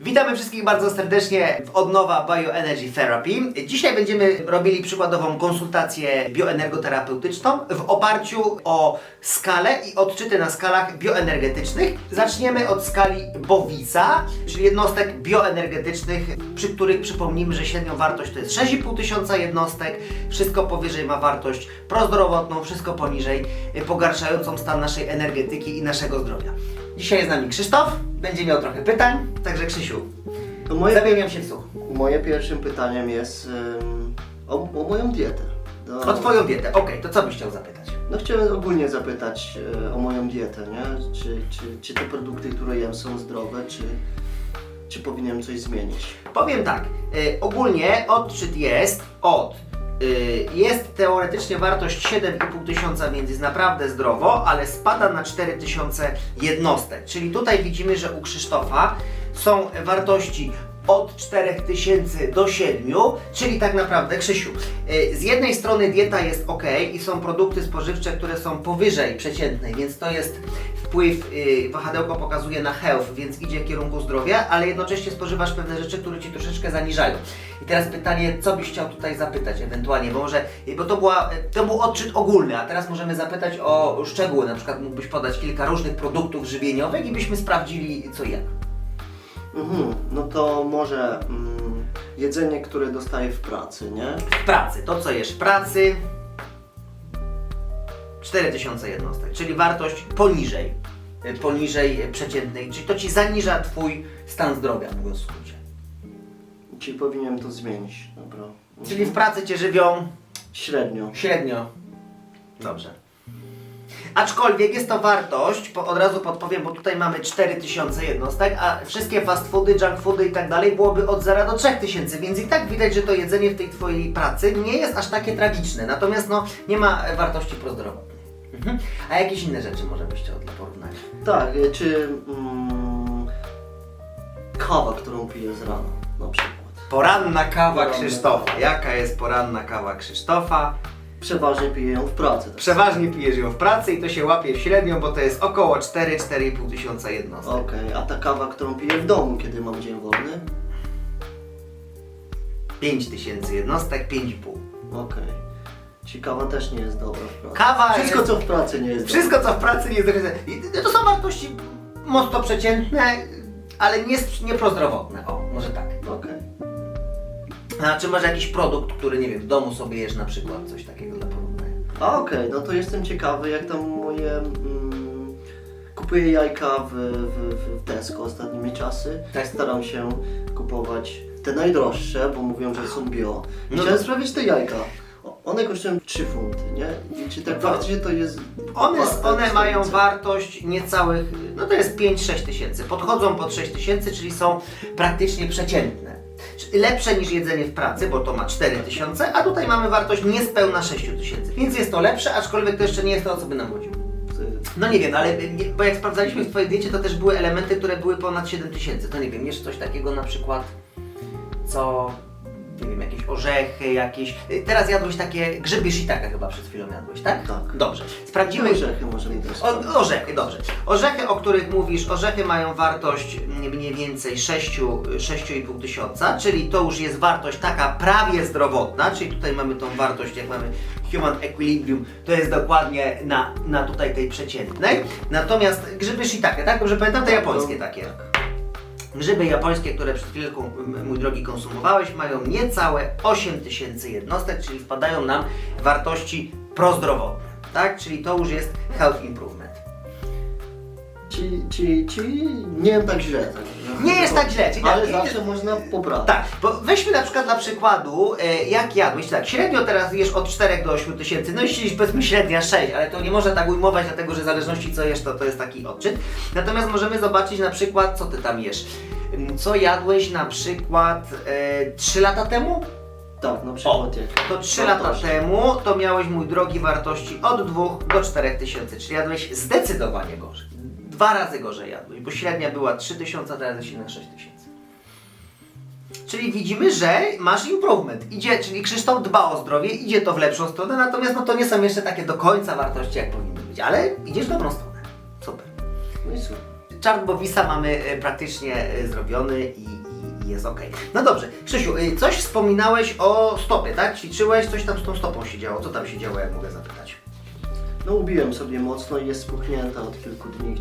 Witamy wszystkich bardzo serdecznie w odnowa Bioenergy Therapy. Dzisiaj będziemy robili przykładową konsultację bioenergoterapeutyczną w oparciu o skalę i odczyty na skalach bioenergetycznych. Zaczniemy od skali Bowisa, czyli jednostek bioenergetycznych, przy których przypomnijmy, że średnią wartość to jest 6,5 tysiąca jednostek. Wszystko powyżej ma wartość prozdrowotną, wszystko poniżej pogarszającą stan naszej energetyki i naszego zdrowia. Dzisiaj jest z nami Krzysztof, będzie miał trochę pytań, także Krzysiu, To moje, się w słuch. moje pierwszym pytaniem jest ym, o, o moją dietę. No, O Twoją dietę, okej, to co byś chciał zapytać? No chciałem ogólnie zapytać e, o moją dietę, nie? Czy, czy, czy te produkty, które jem są zdrowe, czy, czy powinienem coś zmienić? Powiem tak, y, ogólnie odczyt jest od, jest teoretycznie wartość 7,5 tysiąca, więc jest naprawdę zdrowo, ale spada na 4 tysiące jednostek. Czyli tutaj widzimy, że u Krzysztofa są wartości od 4000 do 7, czyli tak naprawdę, Krzysiu, y, z jednej strony dieta jest ok i są produkty spożywcze, które są powyżej przeciętnej, więc to jest wpływ, y, wahadełko pokazuje na health, więc idzie w kierunku zdrowia, ale jednocześnie spożywasz pewne rzeczy, które Ci troszeczkę zaniżają. I teraz pytanie, co byś chciał tutaj zapytać ewentualnie, bo może, bo to, była, to był odczyt ogólny, a teraz możemy zapytać o szczegóły, na przykład mógłbyś podać kilka różnych produktów żywieniowych i byśmy sprawdzili co jak. Mhm, no to może mm, jedzenie, które dostaję w pracy, nie? W pracy, to co jesz w pracy, 4000 jednostek, czyli wartość poniżej, y, poniżej y, przeciętnej, czyli to Ci zaniża Twój stan zdrowia, mówiąc w skrócie. Czyli powinienem to zmienić, dobra. Mhm. Czyli w pracy Cię żywią Średnio. średnio. Dobrze. Aczkolwiek jest to wartość, po, od razu podpowiem, bo tutaj mamy 4000 jednostek, a wszystkie fast foody, junk foody i tak dalej byłoby od 0 do 3000, więc i tak widać, że to jedzenie w tej Twojej pracy nie jest aż takie tragiczne, natomiast no, nie ma wartości prozdrowotnej. Mhm. A jakieś inne rzeczy może byś chciał dla porównania? Tak, e, czy mm, kawa, którą piję z rana, na przykład. Poranna kawa Krzysztofa. Jaka jest poranna kawa Krzysztofa? Przeważnie piję ją w pracy. też. Przeważnie pijesz ją w pracy i to się łapie w średnią, bo to jest około 4-4,5 tysiąca jednostek. Okej, a ta kawa, którą piję w domu, kiedy mam dzień wolny? 5 tysięcy jednostek, 5,5. Okej. Czyli kawa też nie jest dobra w pracy. Kawa Wszystko jest- co w pracy nie jest Wszystko co w pracy nie jest do końca. i To są wartości mocno przeciętne, ale nie, nie prozdrowotne. O, może tak. dobre. Okej. A czy masz jakiś produkt, który nie wiem, w domu sobie jesz na przykład, coś takiego? A okej, no to jestem ciekawy jak tam moje... Mm, kupuję jajka w, w, w Tesco ostatnimi czasy. Tak. Staram się kupować te najdroższe, bo mówią, że są bio. I No chciałem to- sprawdzić te jajka. O- One kosztują 3 funty, nie? I czy tak faktycznie to jest... One, one mają wartość niecałych, no to jest 5-6 tysięcy. Podchodzą pod 6 tysięcy, czyli są praktycznie przeciętne. Lepsze niż jedzenie w pracy, bo to ma 4 tysiące, a tutaj mamy wartość niespełna 6 tysięcy. Więc jest to lepsze, aczkolwiek to jeszcze nie jest to, co by nam chodziło. No nie wiem, ale bo jak sprawdzaliśmy w Twojej diecie, to też były elementy, które były ponad 7 tysięcy. To nie wiem, jeszcze coś takiego na przykład, co, nie wiem, jakieś orzechy, jakieś... Teraz jadłeś takie grzyby shiitake chyba przed chwilą jadłeś, tak? Tak. Dobrze. Sprawdzimy... Orzechy możemy też. O, orzechy, dobrze. Orzechy, o których mówisz, orzechy mają wartość mniej więcej 6, 6,5 tysiąca, czyli to już jest wartość taka prawie zdrowotna, czyli tutaj mamy tą wartość, jak mamy human equilibrium, to jest dokładnie na, na tutaj tej przeciętnej. Natomiast grzyby shiitake, tak? Dobrze pamiętam, te japońskie takie. Grzyby japońskie, które przed chwilką, mój drogi, konsumowałeś, mają niecałe 8 tysięcy jednostek, czyli wpadają nam wartości prozdrowotne, tak? Czyli to już jest health improvement. Czyli, czyli, czyli nie jest tak źle. Tak, Nie jest tak źle, czyli Ale zawsze można poprawić. Tak, bo weźmy na przykład dla przykładu, e, jak jadłeś, tak, średnio teraz jesz od 4 do 8 tysięcy, no jeśli powiedzmy średnia 6, ale to nie można tak ujmować, dlatego że w zależności co jesz, to, to jest taki odczyt. Natomiast możemy zobaczyć na przykład, co ty tam jesz. Ym, Co jadłeś na przykład e, 3 lata temu? Tak, na przykład jak. To 3 No lata temu to miałeś, mój drogi, wartości od 2 do 4 tysięcy, czyli jadłeś zdecydowanie gorzej. Dwa razy gorzej jadłeś, bo średnia była 3 tysiące, a teraz jest na 6 tysięcy. Czyli widzimy, że masz improvement. Idzie, czyli Krzysztof dba o zdrowie, idzie to w lepszą stronę, natomiast no to nie są jeszcze takie do końca wartości, jak powinny być, ale idziesz w dobrą stronę. Super. No i super. Czart Bowisa mamy e, praktycznie e, zrobiony i, jest ok. No dobrze, Krzysiu, y, coś wspominałeś o stopie, tak? Ćwiczyłeś, coś tam z tą stopą się działo. Co tam się działo, jak mogę zapytać? No ubiłem sobie mocno i jest spuchnięta od kilku dni.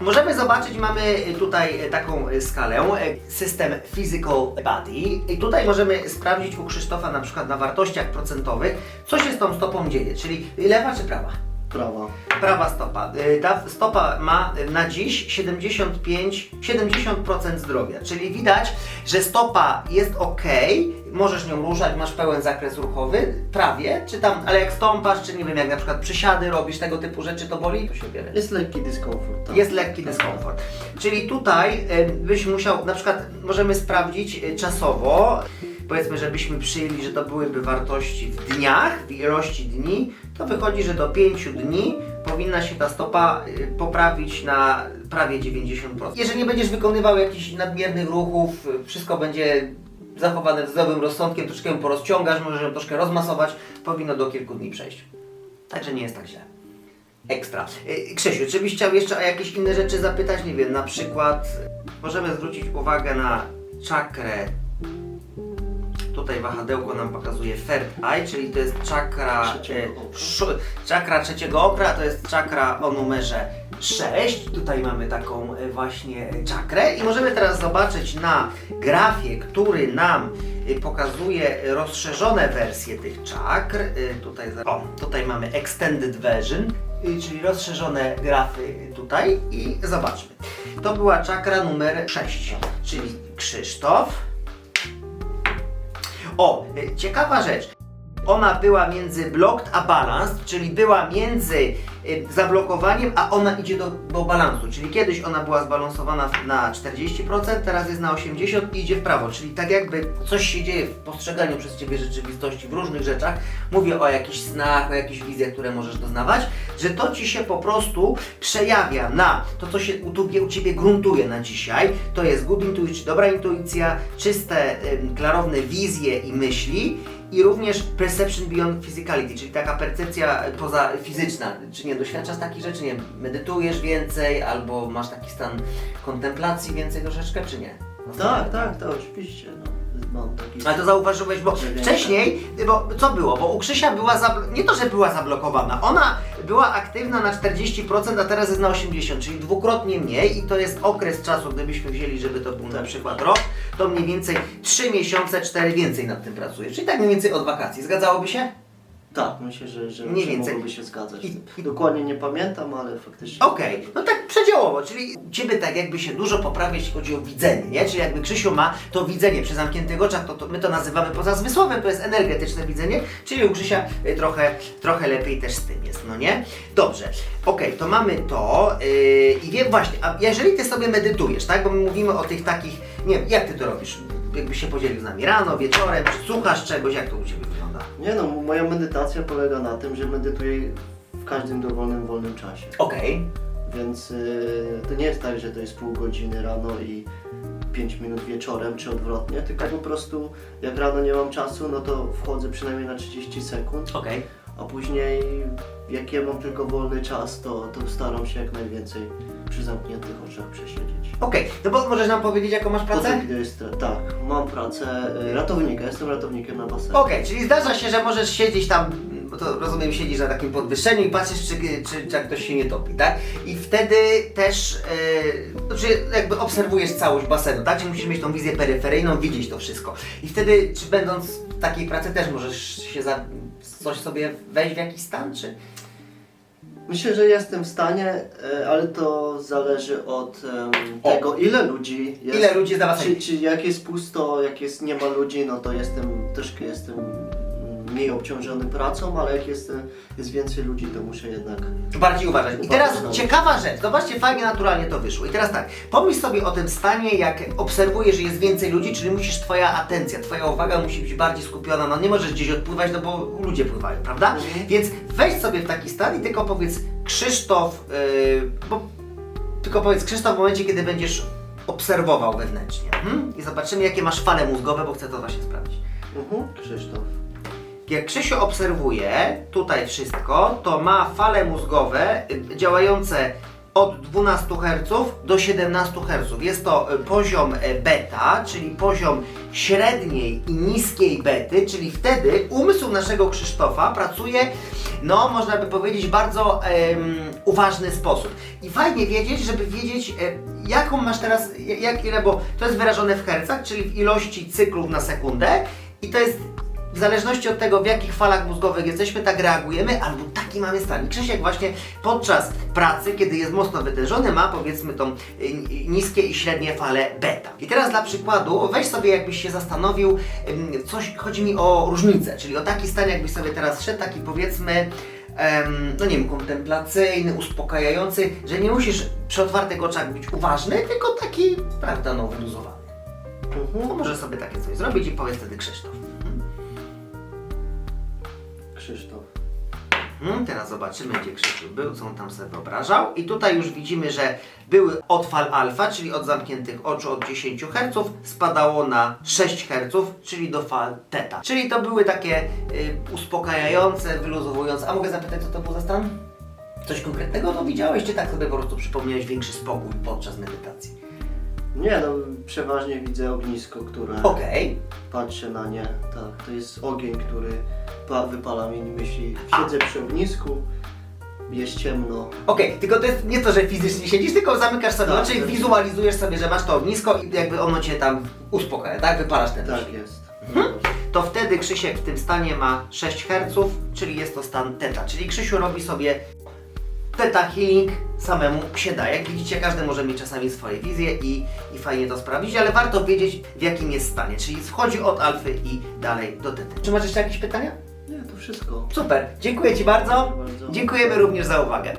Możemy zobaczyć, mamy tutaj taką skalę, system Physical Body i tutaj możemy sprawdzić u Krzysztofa na przykład na wartościach procentowych, co się z tą stopą dzieje, czyli lewa czy prawa? Prawa. Prawa stopa. Y, Ta stopa ma na dziś 75, 70% zdrowia, czyli widać, że stopa jest ok, możesz nią ruszać, masz pełen zakres ruchowy, prawie, czy tam, ale jak stąpasz, czy nie wiem, jak na przykład przysiady robisz, tego typu rzeczy, to boli? To się wiele. Jest lekki dyskomfort. Tak. Jest lekki dyskomfort. Czyli tutaj y, byś musiał, na przykład możemy sprawdzić y, czasowo, powiedzmy, żebyśmy przyjęli, że to byłyby wartości w dniach, w ilości dni, to wychodzi, że do 5 dni powinna się ta stopa y, poprawić na prawie 90%. Jeżeli nie będziesz wykonywał jakichś nadmiernych ruchów, wszystko będzie zachowane z zdrowym rozsądkiem, troszkę porozciągasz, możesz troszkę rozmasować, powinno do kilku dni przejść. Także nie jest tak źle. Ekstra. Y, Krzysiu, czy byś chciał jeszcze o jakieś inne rzeczy zapytać? Nie wiem, na przykład y, możemy zwrócić uwagę na czakrę. Tutaj wahadełko nam pokazuje third eye, czyli to jest czakra, Trzeciego e, oka. sz- czakra trzeciego okra, to jest czakra o numerze 6. Tutaj mamy taką e, właśnie czakrę i możemy teraz zobaczyć na grafie, który nam y, pokazuje rozszerzone wersje tych czakr. Tutaj, o, tutaj mamy extended version, czyli rozszerzone grafy tutaj i zobaczmy. To była czakra numer 6, czyli Krzysztof. O, ciekawa rzecz. Ona była między blocked a balanced, czyli była między zablokowaniem, a ona idzie do, do balansu. Czyli kiedyś ona była zbalansowana na 40%, teraz jest na 80% i idzie w prawo. Czyli tak jakby coś się dzieje w postrzeganiu przez Ciebie rzeczywistości w różnych rzeczach. Mówię o jakichś snach, o jakichś wizjach, które możesz doznawać, że to Ci się po prostu przejawia na to, co się u, tobie, u Ciebie gruntuje na dzisiaj. To jest good intuition, dobra intuicja, czyste, klarowne wizje i myśli i również perception beyond physicality, czyli taka percepcja poza fizyczna. Czy nie doświadczasz takich rzeczy? Nie medytujesz więcej albo masz taki stan kontemplacji więcej troszeczkę, czy nie? Tak, tak, tak, oczywiście. No, mam taki... Ale to zauważyłeś, bo wcześniej, bo co było? Bo u Krzysia była, zabl- nie to, że była zablokowana, ona była aktywna na 40%, a teraz jest na 80%, czyli dwukrotnie mniej i to jest okres czasu, gdybyśmy wzięli, żeby to był na przykład rok, to mniej więcej 3 miesiące, 4 więcej nad tym pracuje, czyli tak mniej więcej od wakacji. Zgadzałoby się? Tak, myślę, że, że, Mniej że więcej. mogłoby się zgadzać. I- i- Dokładnie nie pamiętam, ale faktycznie... Okej, no tak przedziałowo, czyli u Ciebie tak jakby się dużo poprawia, jeśli chodzi o widzenie, nie? Czyli jakby Krzysiu ma to widzenie przy zamkniętych oczach, to, to my to nazywamy pozazmysłowym, to jest energetyczne widzenie, czyli u Krzysia y, trochę, trochę lepiej też z tym jest, no nie? Dobrze, okej, to mamy to yy, i wiem właśnie, a jeżeli Ty sobie medytujesz, tak? Bo my mówimy o tych takich, nie wiem, jak Ty to robisz? Jakbyś się podzielił z nami rano, wieczorem, czy słuchasz czegoś, jak to u Ciebie wygląda? Nie no, moja medytacja polega na tym, że medytuję w każdym dowolnym, wolnym czasie. Okej, Więc y, to nie jest tak, że to jest pół godziny rano i 5 minut wieczorem, czy odwrotnie, tylko po prostu jak rano nie mam czasu, no to wchodzę przynajmniej na 30 sekund, okej. a później jak ja mam tylko wolny czas, to, to staram się jak najwięcej przy zamkniętych oczach przesiedzieć. Okej, no bo możesz nam powiedzieć, jaką masz pracę? Potem, jest, tak, mam pracę y, ratownika, jestem ratownikiem na basenie. Okej, czyli zdarza się, że możesz siedzieć tam, bo to rozumiem, siedzisz na takim podwyższeniu i patrzysz, czy, czy, czy jak ktoś się nie topi, tak? I wtedy też, yy, znaczy jakby obserwujesz całość basenu, tak? Czyli musisz mieć tą wizję peryferyjną, widzieć to wszystko. I wtedy, czy będąc w takiej pracy też możesz się za coś sobie wejść w jakiś stan, czy? Myślę, że jestem w stanie, e, ale to zależy od em, O. tego, ile ludzi jest. Ile ludzi jest na basenie? Czy, czy jak jest pusto, jak jest, nie ma ludzi, no to jestem, troszkę jestem mniej obciążony pracą, ale jak jest, jest więcej ludzi, to muszę jednak... Bardziej uważać. I teraz ciekawa rzecz, zobaczcie, fajnie naturalnie to wyszło. I teraz tak, pomyśl sobie o tym stanie, jak obserwujesz, że jest więcej ludzi, czyli musisz, twoja atencja, twoja uwaga musi być bardziej skupiona, no nie możesz gdzieś odpływać, no bo ludzie pływają, prawda? Mhm. Więc weź sobie w taki stan i tylko powiedz Krzysztof, yy, bo tylko powiedz Krzysztof w momencie, kiedy będziesz obserwował wewnętrznie. Mhm? I zobaczymy, jakie masz fale mózgowe, bo chcę to właśnie sprawdzić. Mhm. Krzysztof. Jak Krzysiu obserwuje tutaj wszystko, to ma fale mózgowe y, działające od 12 Hz do 17 Hz. Jest to e, poziom e, beta, czyli poziom średniej i niskiej bety, czyli wtedy umysł naszego Krzysztofa pracuje, no można by powiedzieć, bardzo em, uważny sposób. I fajnie wiedzieć, żeby wiedzieć, e, jaką masz teraz, jak ile, bo to jest wyrażone w hercach, czyli w ilości cyklów na sekundę i to jest w zależności od tego, w jakich falach mózgowych jesteśmy, tak reagujemy, albo taki mamy stan. Krzysiek właśnie podczas pracy, kiedy jest mocno wytężony, ma powiedzmy tą y, y, niskie i średnie fale beta. I teraz dla przykładu, weź sobie jakbyś się zastanowił, coś, chodzi mi o różnicę, czyli o taki stan, jakbyś sobie teraz szedł, taki powiedzmy, no nie wiem, kontemplacyjny, uspokajający, że nie musisz przy otwartych oczach być uważny, tylko taki, prawda, no, wyluzowany. Mhm. może sobie takie coś zrobić i powiedz wtedy Krzysztof. Krzysztof. Hmm, teraz zobaczymy, gdzie Krzysiu był, co on tam sobie wyobrażał. I tutaj już widzimy, że były od fal alfa, czyli od zamkniętych oczu od 10 Hz, spadało na 6 Hz, czyli do fal teta. Czyli to były takie y, uspokajające, wyluzowujące. A mogę zapytać, co to był za stan? Coś konkretnego to widziałeś, czy tak sobie po prostu przypomniałeś większy spokój podczas medytacji? Nie no, przeważnie widzę ognisko, które Okej. patrzę na nie. Tak, to jest ogień, który pa- wypala mi myśli. Siedzę przy ognisku, jest ciemno. Okej, tylko to jest nie to, że fizycznie siedzisz, tylko zamykasz sobie Tak, oczy i tak. wizualizujesz sobie, że masz to ognisko i jakby ono cię tam uspokaja, tak? Wypalasz ten Tak jest. to wtedy Krzysiek w tym stanie ma 6 Hz, czyli jest to stan teta. Czyli Krzysiu robi sobie teta healing samemu się da. Jak widzicie, każdy może mieć czasami swoje wizje i, i fajnie to sprawdzić, ale warto wiedzieć w jakim jest stanie. Czyli wchodzi od alfy i dalej do tety. Czy masz jeszcze jakieś pytania? Nie, to wszystko. Super, dziękuję Ci bardzo. Dziękuję bardzo. Dziękujemy również za uwagę.